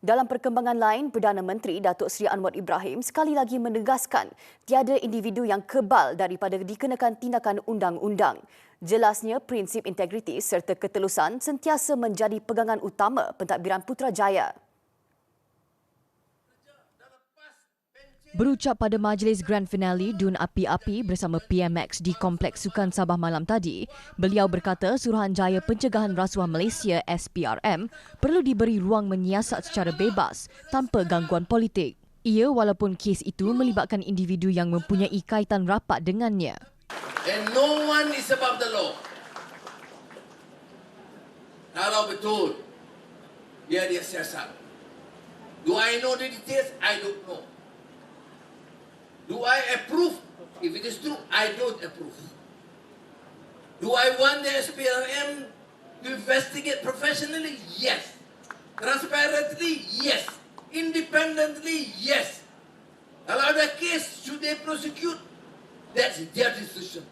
Dalam perkembangan lain, Perdana Menteri Datuk Seri Anwar Ibrahim sekali lagi menegaskan tiada individu yang kebal daripada dikenakan tindakan undang-undang. Jelasnya, prinsip integriti serta ketelusan sentiasa menjadi pegangan utama pentadbiran Putrajaya. Berucap pada majlis grand finale Dun Api-Api bersama PMX di Kompleks Sukan Sabah malam tadi, beliau berkata Suruhanjaya Pencegahan Rasuah Malaysia SPRM perlu diberi ruang menyiasat secara bebas tanpa gangguan politik. Ia walaupun kes itu melibatkan individu yang mempunyai kaitan rapat dengannya. And no one is above the law. Kalau betul, dia dia siasat. Do I know the details? I don't know. Do I approve? If it is true, I don't approve. Do I want the SPLM to investigate professionally? Yes. Transparently? Yes. Independently? Yes. Allow the case, should they prosecute? That's their decision.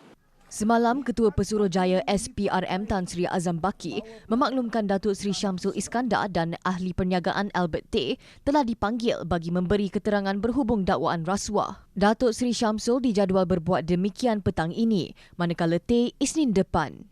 Semalam, Ketua Pesuruhjaya SPRM Tan Sri Azam Baki memaklumkan Datuk Sri Syamsul Iskandar dan Ahli Perniagaan Albert Tay telah dipanggil bagi memberi keterangan berhubung dakwaan rasuah. Datuk Sri Syamsul dijadual berbuat demikian petang ini, manakala Tay Isnin depan.